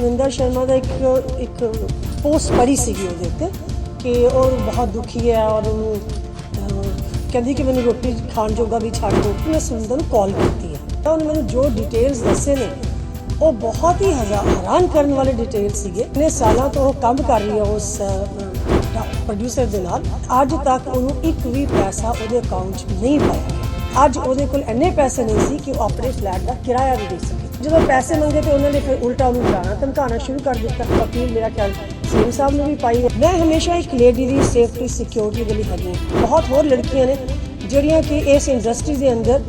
ਸੁਰਿੰਦਰ ਸ਼ਰਮਾ ਦਾ ਇੱਕ ਇੱਕ ਪੋਸਟ ਪੜੀ ਸੀਗੀ ਉਹਦੇ ਉੱਤੇ ਕਿ ਉਹ ਬਹੁਤ ਦੁਖੀ ਹੈ ਔਰ ਉਹਨੂੰ ਕਹਿੰਦੀ ਕਿ ਮੈਨੂੰ ਰੋਟੀ ਖਾਣ ਜੋਗਾ ਵੀ ਛੱਡ ਦਿਓ ਮੈਂ ਸੁਰਿੰਦਰ ਨੂੰ ਕਾਲ ਕੀਤੀ ਹੈ। ਤਾਂ ਉਹਨੇ ਮੈਨੂੰ ਜੋ ਡਿਟੇਲਸ ਦੱਸੇ ਨੇ, ਉਹ ਬਹੁਤ ਹੀ ਹਜ਼ਾ- ਹੈਰਾਨ ਕਰਨ ਵਾਲੇ ਡਿਟੇਲ ਸੀਗੇ। ਨੇ ਸਾਲਾਂ ਤੋਂ ਉਹ ਕੰਮ ਕਰ ਰਹੀ ਹੈ ਉਸ ਪ੍ਰੋਡਿਊਸਰ ਦੇ ਨਾਲ। ਅੱਜ ਤੱਕ ਉਹਨੂੰ ਇੱਕ ਵੀ ਪੈਸਾ ਉਹਦੇ ਅਕਾਊਂਟ 'ਚ ਨਹੀਂ ਪਾਇਆ ਅੱਜ ਉਹਦੇ ਕੋਲ ਇੰਨੇ ਪੈਸੇ ਨਹੀਂ ਸੀ ਕਿ ਉਹ ਆਪਣੇ ਫਲੈਟ ਦਾ ਕਿਰਾਇਆ ਵੀ ਦੇ ਸਕੇ। ਜਦੋਂ ਪੈਸੇ ਮੰਗੇ ਤੇ ਉਹਨਾਂ ਨੇ ਫਿਰ ਉਲਟਾ ਉਹਨੂੰ ਡਰਾਣਾ ਧਮਕਾਉਣਾ ਸ਼ੁਰੂ ਕਰ ਦਿੱਤਾ। ਵਕੀਲ ਮੇਰਾ ਖਿਆਲ ਸੀਐਮ ਸਾਹਿਬ ਨੂੰ ਵੀ ਪਾਈ ਮੈਂ ਹਮੇਸ਼ਾ ਇੱਕ ਲੇਡੀ ਦੀ ਸੇਫਟੀ ਸਿਕਿਉਰਿਟੀ ਦੇ ਲਈ ਹੈਗੀ ਬਹੁਤ ਹੋਰ ਲੜਕੀਆਂ ਨੇ ਜਿਹੜੀਆਂ ਕਿ ਇਸ ਇੰਡਸਟਰੀ ਦੇ ਅੰਦਰ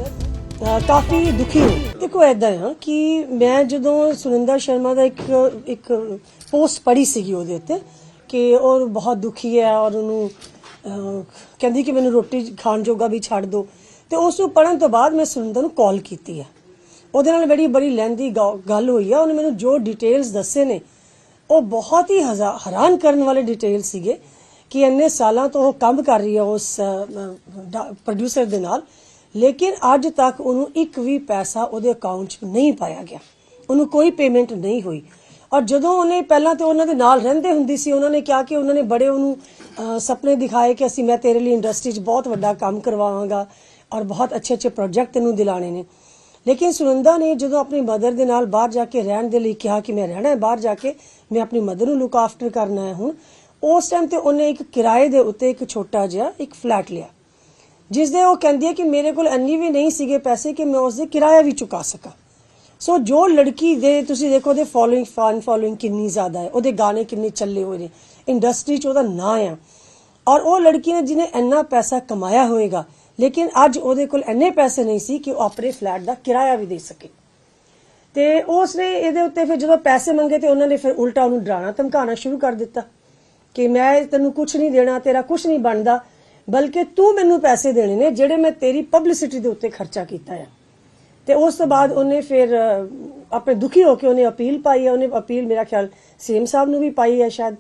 ਕਾਫੀ ਦੁਖੀ ਨੇ। ਦੇਖੋ ਐਦਾਂ ਆ ਕਿ ਮੈਂ ਜਦੋਂ ਸੁਰਿੰਦਰ ਸ਼ਰਮਾ ਦਾ ਇੱਕ ਇੱਕ ਪੋਸਟ ਪੜ੍ਹੀ ਸੀਗੀ ਉਹਦੇ ਉੱਤੇ ਕਿ ਉਹ ਬਹੁਤ ਦੁਖੀ ਹੈ ਔਰ ਉਹਨੂੰ ਕਹਿੰਦੀ ਕਿ ਮੈਨੂੰ ਰੋਟੀ ਖਾਣ ਜੋਗਾ ਵੀ ਛੱਡ ਦਿਓ ਤੇ ਉਸ ਨੂੰ ਪੜਨ ਤੋਂ ਬਾਅਦ ਮੈਂ ਸੁਰਿੰਦਰ ਨੂੰ ਕਾਲ ਕੀਤੀ ਹੈ। ਉਹਦੇ ਨਾਲ ਮੇਰੀ ਬੜੀ ਲੈਂਦੀ ਗੱਲ ਹੋਈ ਆ। ਉਹਨੇ ਮੈਨੂੰ ਜੋ ਡਿਟੇਲਸ ਦੱਸੇ ਨੇ ਉਹ ਬਹੁਤ ਹੀ ਹੈਰਾਨ ਕਰਨ ਵਾਲੇ ਡਿਟੇਲ ਸੀਗੇ ਕਿ ਇੰਨੇ ਸਾਲਾਂ ਤੋਂ ਉਹ ਕੰਮ ਕਰ ਰਹੀ ਹੈ ਉਸ ਪ੍ਰੋਡਿਊਸਰ ਦੇ ਨਾਲ। ਲੇਕਿਨ ਅੱਜ ਤੱਕ ਉਹਨੂੰ ਇੱਕ ਵੀ ਪੈਸਾ ਉਹਦੇ ਅਕਾਊਂਟ 'ਚ ਨਹੀਂ ਪਾਇਆ ਗਿਆ। ਉਹਨੂੰ ਕੋਈ ਪੇਮੈਂਟ ਨਹੀਂ ਹੋਈ। ਔਰ ਜਦੋਂ ਉਹਨੇ ਪਹਿਲਾਂ ਤੇ ਉਹਨਾਂ ਦੇ ਨਾਲ ਰਹਿੰਦੇ ਹੁੰਦੀ ਸੀ ਉਹਨਾਂ ਨੇ ਕਿਹਾ ਕਿ ਉਹਨਾਂ ਨੇ ਬੜੇ ਉਹਨੂੰ ਅਹ, ਸੁਪਨੇ ਦਿਖਾਏ ਕਿ ਅਸੀਂ ਮੈਂ ਤੇਰੇ ਲਈ ਇੰਡਸਟਰੀ 'ਚ ਬਹੁਤ ਵੱਡਾ ਕੰਮ ਕਰਵਾਵਾਂਗਾ ਔਰ ਬਹੁਤ ਅੱਛੇ ਅੱਛੇ ਪ੍ਰੋਜੈਕਟ ਤੈਨੂੰ ਦਿਲਾਣੇ ਨੇ। ਲੇਕਿਨ ਸੁਨੰਦਾ ਨੇ ਜਦੋਂ ਆਪਣੀ ਮਦਰ ਦੇ ਨਾਲ ਬਾਹਰ ਜਾ ਕੇ ਰਹਿਣ ਦੇ ਲਈ ਕਿਹਾ ਕਿ ਮੈਂ ਰਹਿਣਾ ਹੈ, ਬਾਹਰ ਜਾ ਕੇ ਮੈਂ ਆਪਣੀ ਮਦਰ ਨੂੰ ਲੁੱਕ ਆਫਟਰ ਕਰਨਾ ਹੈ ਹੁਣ ਉਸ ਟਾਈਮ ਤੇ ਉਹਨੇ ਇੱਕ ਕਿਰਾਏ ਦੇ ਉੱਤੇ ਇੱਕ ਛੋਟਾ ਜਿਹਾ ਇੱਕ ਫਲੈਟ ਲਿਆ ਜਿਸ ਦੇ ਉਹ ਕਹਿੰਦੀ ਹੈ ਕਿ ਮੇਰੇ ਕੋਲ ਇੰਨੀ ਵੀ ਨਹੀਂ ਸੀਗੇ ਪੈਸੇ ਕਿ ਮੈਂ ਉਸ ਦੇ ਕਿਰਾਇਆ ਵੀ ਚੁਕਾ ਸਕਾਂ। ਸੋ ਜੋ ਲੜਕੀ ਦੇ, ਤੁਸੀਂ ਦੇਖੋ ਉਹਦੇ ਫੋਲੋਇੰਗ ਫਨ ਫੋਲੋਇੰਗ ਕਿੰਨੀ ਜ਼ਿਆਦਾ ਹੈ, ਉਹਦੇ ਗਾਣੇ ਕਿੰਨੇ ਚੱਲੇ ਹੋਏ ਨੇ ਇੰਡਸਟਰੀ 'ਚ ਉਹਦਾ ਨਾਂ ਆ। ਔਰ ਉਹ ਲੜਕੀ ਨੇ ਜਿਹਨੇ ਇੰਨਾ ਪੈਸਾ ਕਮਾਇਆ ਹੋਵੇਗਾ ਲੇਕਿਨ ਅੱਜ ਉਹਦੇ ਕੋਲ ਇੰਨੇ ਪੈਸੇ ਨਹੀਂ ਸੀ ਕਿ ਉਹ ਆਪਣੇ ਫਲੈਟ ਦਾ ਕਿਰਾਇਆ ਵੀ ਦੇ ਸਕੇ। ਤੇ ਉਸ ਨੇ ਇਹਦੇ ਉੱਤੇ ਫਿਰ ਜਦੋਂ ਪੈਸੇ ਮੰਗੇ ਤੇ ਉਹਨਾਂ ਨੇ ਫਿਰ ਉਲਟਾ ਉਹਨੂੰ ਡਰਾਣਾ ਧਮਕਾਉਣਾ ਸ਼ੁਰੂ ਕਰ ਦਿੱਤਾ ਕਿ ਮੈਂ ਤੈਨੂੰ ਕੁਝ ਨਹੀਂ ਦੇਣਾ ਤੇਰਾ ਕੁਝ ਨਹੀਂ ਬਣਦਾ ਬਲਕਿ ਤੂੰ ਮੈਨੂੰ ਪੈਸੇ ਦੇਣੇ ਨੇ ਜਿਹੜੇ ਮੈਂ ਤੇਰੀ ਪਬਲਿਸਿਟੀ ਦੇ ਉੱਤੇ ਖਰਚਾ ਕੀਤਾ ਆ। ਤੇ ਉਸ ਤੋਂ ਬਾਅਦ ਉਹਨੇ ਫਿਰ ਆਪਣੇ ਦੁਖੀ ਹੋ ਕੇ ਉਹਨੇ ਅਪੀਲ ਪਾਈ ਹੈ ਉਹਨੇ ਅਪੀਲ ਮੇਰਾ ਖਿਆਲ ਸੀਐਮ ਸਾਹਿਬ ਨੂੰ ਵੀ ਪਾਈ ਹੈ ਸ਼ਾਇਦ।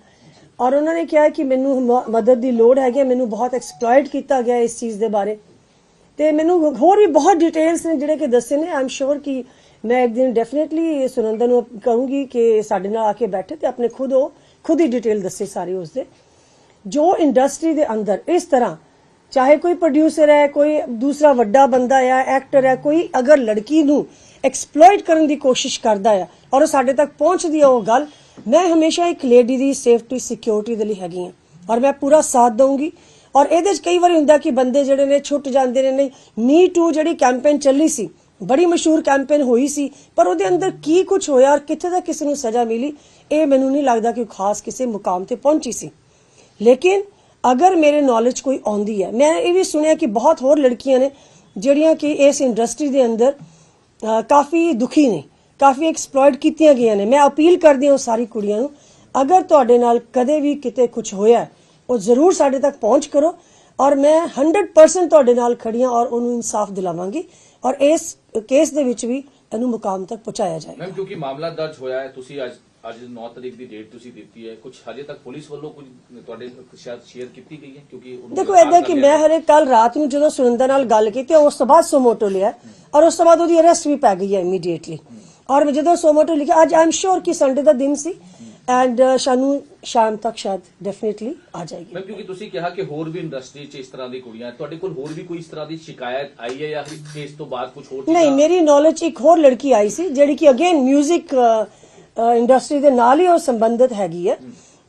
ਔਰ ਉਹਨਾਂ ਨੇ ਕਿਹਾ ਕਿ ਮੈਨੂੰ ਮਦਦ ਦੀ ਲੋੜ ਹੈਗੀ ਹੈ, ਮੈਨੂੰ ਬਹੁਤ ਐਕਸਪਲੋਇਟ ਕੀਤਾ ਗਿਆ ਇਸ ਚੀਜ਼ ਦੇ ਬਾਰੇ। ਤੇ ਮੈਨੂੰ ਹੋਰ ਵੀ ਬਹੁਤ ਡਿਟੇਲਸ ਨੇ ਜਿਹੜੇ ਕਿ ਦੱਸੇ ਨੇ। ਆਮ ਸ਼ੋਰ ਕਿ ਮੈਂ ਇੱਕ ਦਿਨ ਡੈਫੀਨਿਟਲੀ ਸੁਨੰਦਰ ਨੂੰ ਕਹੂੰਗੀ ਕਿ ਸਾਡੇ ਨਾਲ ਆ ਕੇ ਬੈਠੇ ਤੇ ਆਪਣੇ ਖੁਦ ਉਹ, ਖੁਦ ਹੀ ਡਿਟੇਲ ਦੱਸੇ ਸਾਰੇ ਉਸ ਦੇ ਜੋ ਇੰਡਸਟਰੀ ਦੇ ਅੰਦਰ ਇਸ ਤਰ੍ਹਾਂ, ਚਾਹੇ ਕੋਈ ਪ੍ਰੋਡਿਊਸਰ ਹੈ, ਕੋਈ ਦੂਸਰਾ ਵੱਡਾ ਬੰਦਾ ਹੈ ਐਕਟਰ ਹੈ, ਕੋਈ ਅਗਰ ਲੜਕੀ ਨੂੰ ਐਕਸਪਲੋਇਟ ਕਰਨ ਦੀ ਕੋਸ਼ਿਸ਼ ਕਰਦਾ ਹੈ ਔਰ ਉਹ ਸਾਡੇ ਤੱਕ ਪਹੁੰਚਦੀ ਹੈ ਉਹ ਗੱਲ, ਮੈਂ ਹਮੇਸ਼ਾ ਇੱਕ ਲੇਡੀ ਦੀ ਸੇਫਟੀ ਸਿਕਿਉਰਿਟੀ ਦੇ ਲਈ ਹੈਗੀ ਹਾਂ ਔਰ ਮੈਂ ਪੂਰਾ ਸਾਥ ਦਊਂਗੀ। ਔਰ ਇਹਦੇ 'ਚ ਕਈ ਵਾਰੀ ਹੁੰਦਾ ਕਿ ਬੰਦੇ ਜਿਹੜੇ ਨੇ ਛੁੱਟ ਜਾਂਦੇ ਨੇ, ਨਹੀਂ ਮੀ ਟੂ ਜਿਹੜੀ ਕੈਂਪੇਨ ਚੱਲੀ ਸੀ, ਬੜੀ ਮਸ਼ਹੂਰ ਕੈਂਪੇਨ ਹੋਈ ਸੀ, ਪਰ ਉਹਦੇ ਅੰਦਰ ਕੀ ਕੁਝ ਹੋਇਆ ਔਰ ਕਿੱਥੇ ਤੱਕ ਕਿਸੇ ਨੂੰ ਸਜ਼ਾ ਮਿਲੀ, ਇਹ ਮੈਨੂੰ ਨਹੀਂ ਲੱਗਦਾ ਕਿ ਖਾਸ ਕਿਸੇ ਮੁਕਾਮ ਤੇ ਪਹੁੰਚੀ ਸੀ। ਲੇਕਿਨ ਅਗਰ ਮੇਰੇ ਨੌਲੇਜ ਕੋਈ ਆਉਂਦੀ ਹੈ, ਮੈਂ ਇਹ ਵੀ ਸੁਣਿਆ ਕਿ ਬਹੁਤ ਹੋਰ ਲੜਕੀਆਂ ਨੇ ਜਿਹੜੀਆਂ ਕਿ ਇਸ ਇੰਡਸਟਰੀ ਦੇ ਅੰਦਰ ਕਾਫੀ ਦੁਖੀ ਨੇ, ਕਾਫੀ ਐਕਸਪਲੋਇਟ ਕੀਤੀਆਂ ਗਈਆਂ ਨੇ। ਮੈਂ ਅਪੀਲ ਕਰਦੀ ਹਾਂ ਉਹ ਸਾਰੀ ਕੁੜੀਆਂ ਨੂੰ, ਅਗਰ ਤੁਹਾਡੇ ਨਾਲ ਕਦੇ ਵੀ ਕਿਤੇ ਕੁਝ ਹੋਇਆ ਉਹ ਜ਼ਰੂਰ ਸਾਡੇ ਤੱਕ ਪਹੁੰਚ ਕਰੋ ਔਰ ਮੈਂ 100% ਤੁਹਾਡੇ ਨਾਲ ਖੜੀ ਹਾਂ ਔਰ ਉਹਨੂੰ ਇਨਸਾਫ ਦਿਲਾਵਾਂਗੀ ਔਰ ਇਸ ਕੇਸ ਦੇ ਵਿੱਚ ਵੀ ਇਹਨੂੰ ਮੁਕਾਮ ਤੱਕ ਪਹੁੰਚਾਇਆ ਜਾਏਗਾ। ਮੈਮ ਕਿਉਂਕਿ ਮਾਮਲਾ ਦਰਜ ਹੋਇਆ ਹੈ ਤੁਸੀਂ ਅੱਜ ਅੱਜ 9 ਤਰੀਕ ਦੀ ਡੇਟ ਤੁਸੀਂ ਦਿੱਤੀ ਹੈ ਕੁਝ ਹਜੇ ਤੱਕ ਪੁਲਿਸ ਵੱਲੋਂ ਕੁਝ ਤੁਹਾਡੇ ਸ਼ਾਇਦ ਸ਼ੇਅਰ ਕੀਤੀ ਗਈ ਹੈ? ਕਿਉਂਕਿ ਉਹਨੂੰ ਦੇਖੋ ਕਰ ਕਿ ਮੈਂ ਹਰੇ ਕੱਲ ਰਾਤ ਨੂੰ ਜਦੋਂ ਸੁਰਿੰਦਰ ਨਾਲ ਗੱਲ ਕੀਤੀ ਉਸ ਤੋਂ ਬਾਅਦ ਸੋਮੋਟੋ ਲਿਆ ਔਰ ਉਸ ਤੋਂ ਬਾਅਦ ਉਹਦੀ ਅਰੈਸਟ ਵੀ ਪੈ ਗਈ ਹੈ ਇਮੀਡੀਏਟਲੀ ਔਰ ਜਦੋਂ ਸੋਮੋਟੋ ਲਿਖਿਆ ਅੱਜ ਆਮ ਸ਼ੋਰ ਕਿ ਸੰਡੇ ਦਾ ਦਿਨ ਸੀ। ਐਂਡ ਸ਼ਾਨੂ ਸ਼ਾਮ ਤੱਕ ਸ਼ਾਇਦ ਡੈਫੀਨਿਟਲੀ ਆ ਜਾਏਗੀ ਮੈਮ ਕਿਉਂਕਿ ਤੁਸੀਂ ਕਿਹਾ ਕਿ ਹੋਰ ਵੀ ਇੰਡਸਟਰੀ 'ਚ ਇਸ ਤਰ੍ਹਾਂ ਦੀ ਕੁੜੀਆਂ ਹੈ। ਤੁਹਾਡੇ ਕੋਲ ਹੋਰ ਵੀ ਕੋਈ ਇਸ ਤਰ੍ਹਾਂ ਦੀ ਸ਼ਿਕਾਇਤ ਆਈ ਹੈ ਜਾਂ ਫਿਰ ਕੇਸ ਤੋਂ ਬਾਅਦ ਕੁਝ ਹੋਰ ਨਹੀਂ ਚੀਜ਼ਾਂ- ਮੇਰੀ ਨੌਲੇਜ ਇੱਕ ਹੋਰ ਲੜਕੀ ਆਈ ਸੀ ਜਿਹੜੀ ਕਿ ਅਗੇਨ 뮤직 ਇੰਡਸਟਰੀ ਦੇ ਨਾਲ ਹੀ ਉਹ ਸੰਬੰਧਿਤ ਹੈਗੀ ਹੈ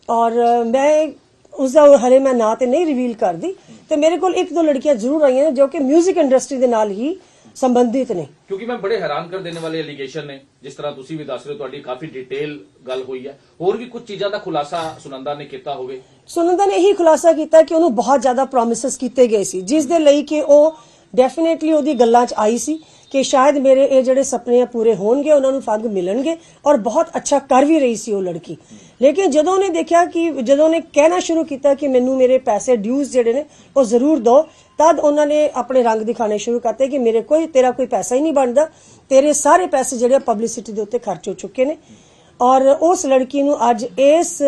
ਔਰ ਅ, ਮੈਂ ਉਸ ਦਾ ਹਰੇ ਮੈਂ ਨਾਂ ਤੇ ਨਹੀਂ ਰਿਵੀਲ ਕਰਦੀ ਤੇ ਮੇਰੇ ਕੋਲ ਇੱਕ ਦੋ ਲੜਕੀਆਂ ਜ਼ਰੂਰ ਆਈਆਂ ਨੇ ਜੋ ਕਿ 뮤직 ਇੰਡਸਟਰੀ ਦੇ ਨਾਲ ਹੀ ਸੰਬੰਧਿਤ ਨੇ। ਕਿਉਂਕਿ ਮੈਂ ਬੜੇ ਹੈਰਾਨ ਕਰ ਦੇਣ ਵਾਲੇ ਐਲੀਗੇਸ਼ਨ ਨੇ। ਜਿਸ ਤਰ੍ਹਾਂ ਤੁਸੀਂ ਵੀ ਦੱਸ ਰਹੇ ਹੋ ਤੁਹਾਡੀ ਕਾਫੀ ਡਿਟੇਲ ਗੱਲ ਹੋਈ ਹੈ। ਹੋਰ ਵੀ ਕੁਝ ਚੀਜ਼ਾਂ ਦਾ ਖੁਲਾਸਾ ਸੁਨੰਦਾ ਨੇ ਕੀਤਾ ਹੋਵੇ। ਸੁਨੰਦਾ ਨੇ ਇਹੀ ਖੁਲਾਸਾ ਕੀਤਾ ਕਿ ਉਹਨੂੰ ਬਹੁਤ ਜ਼ਿਆਦਾ ਪ੍ਰੋਮਿਸਸ ਕੀਤੇ ਗਏ ਸੀ। ਜਿਸ ਦੇ ਲਈ ਕਿ ਉਹ ਡੈਫੀਨੇਟਲੀ ਉਹਦੀ ਗੱਲਾਂ 'ਚ ਆਈ ਸੀ ਕਿ ਸ਼ਾਇਦ ਮੇਰੇ ਇਹ ਜਿਹੜੇ ਸੁਪਨੇ ਆ ਪੂਰੇ ਹੋਣਗੇ, ਉਹਨਾਂ ਨੂੰ ਫੰਗ ਮਿਲਣਗੇ ਔਰ ਬਹੁਤ ਅੱਛਾ ਕਰ ਵੀ ਰਹੀ ਸੀ ਉਹ ਲੜਕੀ। ਲੇਕਿਨ ਜਦੋਂ ਉਹਨੇ ਦੇਖਿਆ ਕਿ, ਜਦੋਂ ਉਹਨੇ ਕਹਿਣਾ ਸ਼ੁਰੂ ਕੀਤਾ ਕਿ ਮੈਨੂੰ ਮੇਰੇ ਪੈਸੇ ਡਿਊਜ਼ ਜਿਹੜੇ ਨੇ, ਉਹ ਜ਼ਰੂਰ ਦਿਓ ਤਦ ਉਹਨਾਂ ਨੇ ਆਪਣੇ ਰੰਗ ਦਿਖਾਣੇ ਸ਼ੁਰੂ ਕਰਤੇ ਕਿ ਮੇਰੇ ਕੋਈ, ਤੇਰਾ ਕੋਈ ਪੈਸਾ ਹੀ ਨਹੀਂ ਬਣਦਾ, ਤੇਰੇ ਸਾਰੇ ਪੈਸੇ ਜਿਹੜੇ ਪਬਲਿਸਿਟੀ ਦੇ ਉੱਤੇ ਖਰਚ ਹੋ ਚੁੱਕੇ ਨੇ। ਔਰ ਉਸ ਲੜਕੀ ਨੂੰ ਅੱਜ ਇਸ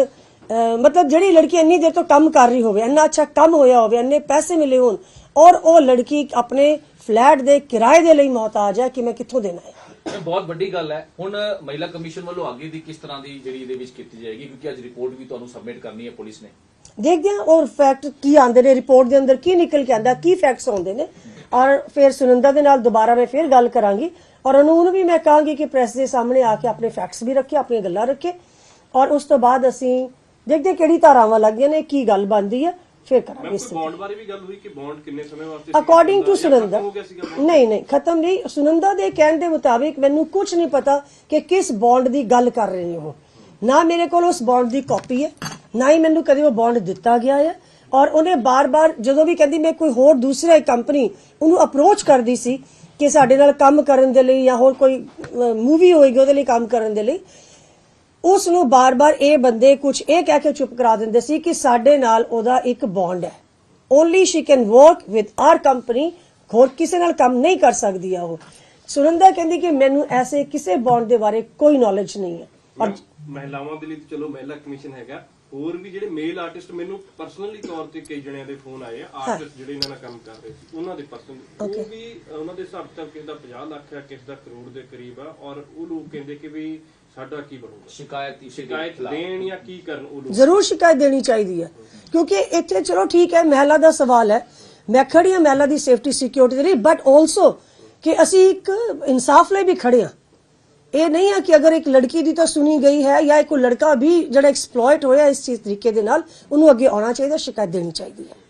ਮਤਲਬ ਜਿਹੜੀ ਲੜਕੀ ਇੰਨੀ ਦੇਰ ਤੋਂ ਕੰਮ ਕਰ ਰਹੀ ਹੋਵੇ, ਇੰਨਾ ਅੱਛਾ ਕੰਮ ਹੋਇਆ ਹੋਵੇ, ਇੰਨੇ ਪੈਸੇ ਮਿਲੇ ਹੋਣ ਔਰ ਉਹ ਲੜਕੀ ਆਪਣੇ ਫਲੈਟ ਦੇ ਕਿਰਾਏ ਦੇ ਲਈ ਮੁਹਤਾਜ ਹੈ ਕਿ ਮੈਂ ਕਿੱਥੋਂ ਦੇਣਾ ਹੈ? ਇਹ ਬਹੁਤ ਵੱਡੀ ਗੱਲ ਹੈ। ਹੁਣ ਮਹਿਲਾ ਕਮਿਸ਼ਨ ਵੱਲੋਂ ਅੱਗੇ ਦੀ ਕਿਸ ਤਰ੍ਹਾਂ ਦੀ ਜਿਹੜੀ ਇਹਦੇ ਵਿੱਚ ਕੀਤੀ ਜਾਏਗੀ? ਕਿਉਂਕਿ ਅੱਜ ਰਿਪੋਰਟ ਵੀ ਤੁਹਾਨੂੰ ਸਬਮਿਟ ਕਰਨੀ ਹੈ ਪੁਲਿਸ ਨੇ। ਦੇਖਦੇ ਹਾਂ ਔਰ ਫੈਕਟ ਕੀ ਆਉਂਦੇ ਨੇ ਰਿਪੋਰਟ ਦੇ ਅੰਦਰ ਕੀ ਨਿਕਲ ਕੇ ਆਉਂਦਾ ਕੀ ਫੈਕਟਸ ਆਉਂਦੇ ਨੇ। ਔਰ ਫਿਰ ਸੁਨੰਦਾ ਦੇ ਨਾਲ ਦੁਬਾਰਾ ਮੈਂ ਫਿਰ ਗੱਲ ਕਰਾਂਗੀ। ਔਰ ਉਹਨੂੰ ਵੀ ਮੈਂ ਕਹਾਂਗੀ ਕਿ ਪ੍ਰੈਸ ਦੇ ਸਾਹਮਣੇ ਆ ਕੇ ਆਪਣੇ ਫੈਕਟਸ ਵੀ ਰੱਖੇ ਆਪਣੀਆਂ ਗੱਲਾਂ ਰੱਖੇ। ਔਰ ਉਸ ਤੋਂ ਬਾਅਦ ਅਸੀਂ ਦੇਖਦੇ ਕਿਹੜੀ ਧਾਰਾਵਾਂ ਲੱਗਦੀਆਂ ਨੇ ਕੀ ਗੱਲ ਬਣਦੀ ਹੈ। ਫਿਰ ਕਰਾਂਗੇ ਇਸ ਬੌਂਡ ਬਾਰੇ ਵੀ ਗੱਲ ਹੋਈ ਕਿ ਬੌਂਡ ਕਿੰਨੇ ਸਮੇਂ ਵਾਸਤੇ ਅਕੋਰਡਿੰਗ ਟੂ ਸੁਨੰਦਾ ਹੋ? ਨਹੀਂ ਨਹੀਂ ਖਤਮ ਨਹੀਂ। ਸੁਨੰਦਾ ਦੇ ਕਹਿਣ ਦੇ ਮੁਤਾਬਿਕ ਮੈਨੂੰ ਕੁਝ ਨਹੀਂ ਪਤਾ ਕਿ ਕਿਸ ਬੌਂਡ ਦੀ ਗੱਲ ਕਰ ਰਹੇ ਉਹ। ਨਾ ਮੇਰੇ ਕੋਲ ਉਸ ਬੌਂਡ ਦੀ ਕਾਪੀ ਹੈ ਨਾ ਹੀ ਮੈਨੂੰ ਕਦੇ ਉਹ ਬੌਂਡ ਦਿੱਤਾ ਗਿਆ ਹੈ। ਔਰ ਉਹਨੇ ਬਾਰ-ਬਾਰ ਜਦੋਂ ਵੀ ਕਹਿੰਦੀ ਮੈਂ ਕੋਈ ਹੋਰ ਦੂਸਰਾ ਕੰਪਨੀ ਉਹਨੂੰ ਅਪਰੋਚ ਕਰਦੀ ਸੀ ਕਿ ਸਾਡੇ ਨਾਲ ਕੰਮ ਕਰਨ ਦੇ ਲਈ ਜਾਂ ਹੋਰ ਕੋਈ ਮੂਵੀ ਹੋਏਗੀ ਉਹਦੇ ਲਈ ਕੰਮ ਕਰਨ ਦੇ ਲਈ ਉਸ ਨੂੰ ਬਾਰ-ਬਾਰ ਇਹ ਬੰਦੇ ਕੁਝ ਇਹ ਕਹਿ ਕੇ ਚੁੱਪ ਕਰਾ ਦਿੰਦੇ ਸੀ ਕਿ ਸਾਡੇ ਨਾਲ ਉਹਦਾ ਇੱਕ ਬੌਂਡ ਹੈ। Only she can work with our company ਹੋਰ ਕਿਸੇ ਨਾਲ ਕੰਮ ਨਹੀਂ ਕਰ ਸਕਦੀ ਆ ਉਹ। ਸੁਨੰਦਾ ਕਹਿੰਦੀ ਕਿ ਮੈਨੂੰ ਐਸੇ ਕਿਸੇ ਬੌਂਡ ਦੇ ਬਾਰੇ ਕੋਈ ਨੌਲੇਜ ਨਹੀਂ ਹੈ। ਔਰ ਮਹਿਲਾਵਾਂ ਦੇ ਲਈ ਤਾਂ ਚਲੋ ਮਹਿਲਾ ਕਮਿਸ਼ਨ ਹੈਗਾ। ਹੋਰ ਵੀ ਜਿਹੜੇ ਮੇਲ ਆਰਟਿਸਟ ਮੈਨੂੰ ਪਰਸਨਲੀ ਤੌਰ ਤੇ ਕਈ ਜਣਿਆਂ ਦੇ ਫੋਨ ਆਏ ਆ ਆਰਟਿਸਟ ਜਿਹੜੇ ਇਹਨਾਂ ਨਾਲ ਕੰਮ ਕਰ ਰਹੇ ਸੀ ਉਹਨਾਂ ਦੇ ਪਰਸਨ ਉਹ ਵੀ ਉਹਨਾਂ ਦੇ ਹਿਸਾਬ ਕਿਸੇ ਦਾ 50 ਲੱਖ ਹੈ ਕਿਸੇ ਦਾ ਕਰੋੜ ਦੇ ਕਰੀਬ ਆ ਔਰ ਉਹ ਲੋਕ ਕਹਿੰਦੇ ਕਿ ਵੀ ਸਾਡਾ ਕੀ ਬਣੂਗਾ? ਸ਼ਿਕਾਇਤ ਦੀ ਸ਼ਿਕਾਇਤ ਦੇਣ ਜਾਂ ਕੀ ਕਰਨ ਉਹ ਲੋਕ? ਜ਼ਰੂਰ ਸ਼ਿਕਾਇਤ ਦੇਣੀ ਚਾਹੀਦੀ ਹੈ। ਕਿਉਂਕਿ ਇੱਥੇ ਚਲੋ ਠੀਕ ਹੈ ਮਹਿਲਾ ਦਾ ਸਵਾਲ ਹੈ। ਮੈਂ ਖੜੀ ਹਾਂ ਮਹਿਲਾ ਦੀ ਸੇਫਟੀ ਸਿਕਿਉਰਿਟੀ ਦੇ ਲਈ ਬਟ ਆਲਸੋ ਕਿ ਅਸੀਂ ਇੱਕ ਇਨਸਾਫ ਲਈ ਵੀ ਖੜੇ ਹਾਂ। ਇਹ ਨਹੀਂ ਹੈ ਕਿ ਅਗਰ ਇੱਕ ਲੜਕੀ ਦੀ ਤਾਂ ਸੁਣੀ ਗਈ ਹੈ ਜਾਂ ਇੱਕ ਲੜਕਾ ਵੀ ਜਿਹੜਾ ਐਕਸਪਲੋਇਟ ਹੋਇਆ ਇਸ ਚੀਜ਼ ਤਰੀਕੇ ਦੇ ਨਾਲ ਉਹਨੂੰ ਅੱਗੇ ਆਉਣਾ ਚਾਹੀਦਾ ਸ਼ਿਕਾਇਤ ਦੇਣੀ ਚਾਹੀਦੀ ਹੈ।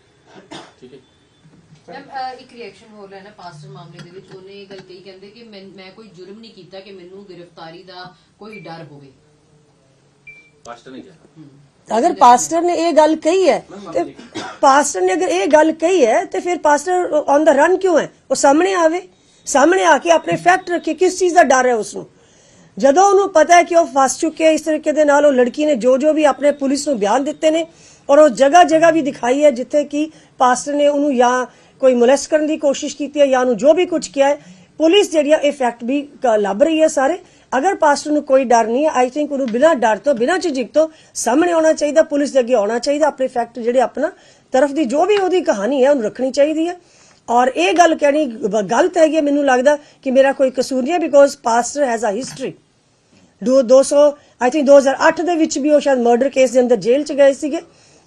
ਮੈਮ ਇੱਕ ਰਿਐਕਸ਼ਨ ਹੋ ਰਿਹਾ ਨਾ ਪਾਸਟਰ ਮਾਮਲੇ ਦੇ ਵਿੱਚ। ਉਹਨੇ ਇਹ ਗੱਲ ਕਹੀ ਕਹਿੰਦੇ ਕਿ ਮੈਂ ਮੈਂ ਕੋਈ ਜੁਰਮ ਨਹੀਂ ਕੀਤਾ ਕਿ ਮੈਨੂੰ ਗ੍ਰਿਫਤਾਰੀ ਦਾ ਕੋਈ ਡਰ ਹੋਵੇ। ਪਾਸਟਰ ਨਹੀਂ ਕਿਹਾ। ਅਗਰ ਪਾਸਟਰ ਨੇ ਇਹ ਗੱਲ ਕਹੀ ਹੈ ਤੇ ਪਾਸਟਰ ਨੇ ਅਗਰ ਇਹ ਗੱਲ ਕਹੀ ਹੈ ਤੇ ਫਿਰ ਪਾਸਟਰ ਔਨ ਦਾ ਰਨ ਕਿਉਂ ਹੈ? ਉਹ ਸਾਹਮਣੇ ਆਵੇ। ਸਾਹਮਣੇ ਆ ਕੇ ਆਪਣੇ ਫੈਕਟ ਰੱਖੇ ਕਿਸ ਚੀਜ਼ ਦਾ ਡਰ ਹੈ ਉਸ ਨੂੰ ਜਦੋਂ ਉਹਨੂੰ ਪਤਾ ਹੈ ਕਿ ਉਹ ਫਸ ਚੁੱਕੇ ਇਸ ਤਰੀਕੇ ਦੇ ਨਾਲ ਉਹ ਲੜਕੀ ਨੇ ਜੋ ਜੋ ਵੀ ਆਪਣੇ ਪੁਲਿਸ ਨੂੰ ਬਿਆਨ ਦਿੱਤੇ ਨੇ ਔਰ ਉਹ ਜਗ੍ਹਾ ਜਗ੍ਹਾ ਵੀ ਦਿਖਾਈ ਹੈ ਜਿੱਥੇ ਕਿ ਪਾਸਟਰ ਨੇ ਉਹਨੂੰ ਜਾਂ ਕੋਈ ਮੁਲੈਸਟ ਕਰਨ ਦੀ ਕੋਸ਼ਿਸ਼ ਕੀਤੀ ਹੈ ਜਾਂ ਉਹਨੂੰ ਜੋ ਵੀ ਕੁਝ ਕਿਹਾ ਹੈ ਪੁਲਿਸ ਜਿਹੜੀ ਹੈ ਇਹ ਫੈਕਟ ਵੀ ਲੱਭ ਰਹੀ ਹੈ ਸਾਰੇ। ਅਗਰ ਪਾਸਟਰ ਨੂੰ ਕੋਈ ਡਰ ਨਹੀਂ ਹੈ ਆਈ ਥਿੰਕ ਉਹਨੂੰ ਬਿਨਾਂ ਡਰ ਤੋਂ ਬਿਨਾਂ ਝਿਜਕ ਤੋਂ ਸਾਹਮਣੇ ਆਉਣਾ ਚਾਹੀਦਾ ਪੁਲਿਸ ਦੇ ਅੱਗੇ ਆਉਣਾ ਚਾਹੀਦਾ ਆਪਣੇ ਫੈਕਟ ਜਿਹੜੇ ਆਪਣਾ ਤਰਫ ਦੀ ਜੋ ਵੀ ਉਹਦੀ ਕਹਾਣੀ ਹੈ ਉਹਨੂੰ ਰੱਖਣੀ ਚਾਹੀਦੀ ਹੈ। ਔਰ ਇਹ ਗੱਲ ਕਹਿਣੀ ਗਲਤ ਹੈਗੀ ਹੈ, ਮੈਨੂੰ ਲੱਗਦਾ ਕਿ ਮੇਰਾ ਕੋਈ ਕਸੂਰ ਨਹੀਂ ਹੈ because pastor has a history ਦੋ 200 ਆਈ ਥਿੰਕ 2008 ਦੇ ਵਿੱਚ ਵੀ ਉਹ ਸ਼ਾਇਦ ਮਰਡਰ ਕੇਸ ਦੇ ਅੰਦਰ ਜੇਲ੍ਹ ਚ ਗਏ ਸੀਗੇ।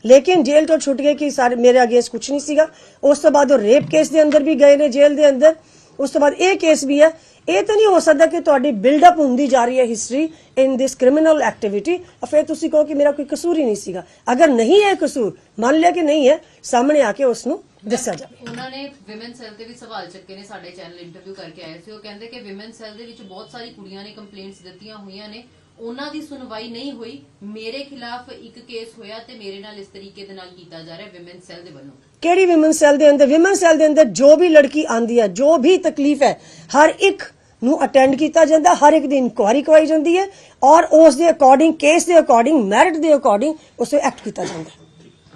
ਲੇਕਿਨ ਜੇਲ੍ਹ ਤੋਂ ਛੁੱਟ ਗਏ ਕਿ ਸਾਰੇ ਮੇਰੇ ਅਗੇਂਸਟ ਕੁਝ ਨਹੀਂ ਸੀਗਾ। ਉਸ ਤੋਂ ਬਾਅਦ ਉਹ ਰੇਪ ਕੇਸ ਦੇ ਅੰਦਰ ਵੀ ਗਏ ਨੇ, ਜੇਲ੍ਹ ਦੇ ਅੰਦਰ। ਉਸ ਤੋਂ ਬਾਅਦ ਇਹ ਕੇਸ ਵੀ ਹੈ। ਇਹ ਤਾਂ ਨਹੀਂ ਹੋ ਸਕਦਾ ਕਿ ਤੁਹਾਡੀ ਬਿਲਡ ਅਪ ਹੁੰਦੀ ਜਾ ਰਹੀ ਹੈ history in this criminal activity ਫਿਰ ਤੁਸੀਂ ਕਹੋ ਕਿ ਮੇਰਾ ਕੋਈ ਕਸੂਰ ਹੀ ਨਹੀਂ ਸੀਗਾ। ਅਗਰ ਨਹੀਂ ਹੈ ਕਸੂਰ, ਮੰਨ ਲਿਆ ਕਿ ਨਹੀਂ ਹੈ, ਸਾਹਮਣੇ ਆ ਕੇ ਉਸ ਨੂੰ ਦੱਸਿਆ ਜਾਵੇ। ਉਹਨਾਂ ਨੇ ਵਿਮਨ ਸੈੱਲ ਤੇ ਵੀ ਸਵਾਲ ਚੱਕੇ ਨੇ, ਸਾਡੇ ਚੈਨਲ ਇੰਟਰਵਿਊ ਕਰਕੇ ਆਏ ਸੀ। ਉਹ ਕਹਿੰਦੇ ਕਿ ਵਿਮਨ ਸੈੱਲ ਦੇ ਵਿੱਚ ਬਹੁਤ ਸਾਰੀ ਕੁੜੀਆਂ ਨੇ ਕੰਪਲੇਂਟਸ ਦਿੱਤੀਆਂ ਹੋਈਆਂ ਨੇ। ਉਹਨਾਂ ਦੀ ਸੁਣਵਾਈ ਨਹੀਂ ਹੋਈ ਮੇਰੇ ਖਿਲਾਫ ਇੱਕ ਕੇਸ ਹੋਇਆ ਤੇ ਮੇਰੇ ਨਾਲ ਇਸ ਤਰੀਕੇ ਦੇ ਨਾਲ ਕੀਤਾ ਜਾ ਰਿਹਾ ਵਿਮਨ ਸੈੱਲ ਦੇ ਵੱਲੋਂ। ਕਿਹੜੀ ਵਿਮਨ ਸੈੱਲ ਦੇ ਅੰਦਰ? ਵਿਮਨ ਸੈੱਲ ਦੇ ਅੰਦਰ ਜੋ ਵੀ ਲੜਕੀ ਆਂਦੀ ਹੈ ਜੋ ਵੀ ਤਕਲੀਫ ਹੈ ਹਰ ਇੱਕ ਨੂੰ ਅਟੈਂਡ ਕੀਤਾ ਜਾਂਦਾ ਹਰ ਇੱਕ ਦੀ ਇਨਕੁਆਇਰੀ ਕਰਵਾਈ ਜਾਂਦੀ ਹੈ ਔਰ ਉਸ ਦੇ ਅਕੋਰਡਿੰਗ ਕੇਸ ਦੇ ਅਕੋਰਡਿੰਗ ਮੈਰਿਟ ਦੇ ਅਕੋਰਡਿੰਗ ਉਸ ਤੇ ਐਕਟ ਕੀਤਾ ਜਾਂਦਾ।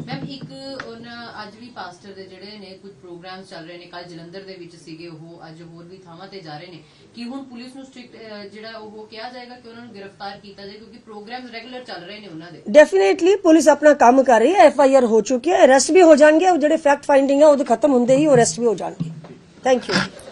ਮੈਮ ਇੱਕ ਅੱਜ ਵੀ ਪਾਸਟਰ ਦੇ ਜਿਹੜੇ ਨੇ ਕੁਝ ਪ੍ਰੋਗਰਾਮਸ ਚੱਲ ਰਹੇ ਨੇ ਕੱਲ ਜਲੰਧਰ ਦੇ ਵਿੱਚ ਸੀਗੇ ਉਹ, ਅੱਜ ਹੋਰ ਵੀ ਥਾਵਾਂ ਤੇ ਜਾ ਰਹੇ ਨੇ। ਕਿ ਹੁਣ ਪੁਲਿਸ ਨੂੰ ਸਟ੍ਰਿਕਟ ਜਿਹੜਾ ਉਹ ਕਿਹਾ ਜਾਏਗਾ ਕਿ ਉਹਨਾਂ ਨੂੰ ਗ੍ਰਿਫਤਾਰ ਕੀਤਾ ਜਾਏ, ਕਿਉਂਕਿ ਪ੍ਰੋਗਰਾਮਸ ਰੈਗੂਲਰ ਚੱਲ ਰਹੇ ਨੇ ਉਹਨਾਂ ਦੇ। ਡੈਫੀਨੇਟਲੀ ਪੁਲਿਸ ਆਪਣਾ ਕੰਮ ਕਰ ਰਹੀ ਹੈ ਐਫ ਆਈ ਆਰ ਹੋ ਚੁੱਕੀ ਹੈ ਅਰੈਸਟ ਵੀ ਹੋ ਜਾਣਗੇ, ਉਹ ਜਿਹੜੇ ਫੈਕਟ ਫਾਈਂਡਿੰਗ ਹੈ ਉਹ ਖਤਮ ਹੁੰਦੇ ਹੀ ਅਰੈਸਟ ਵੀ ਹੋ ਜਾਣਗੇ। Thank you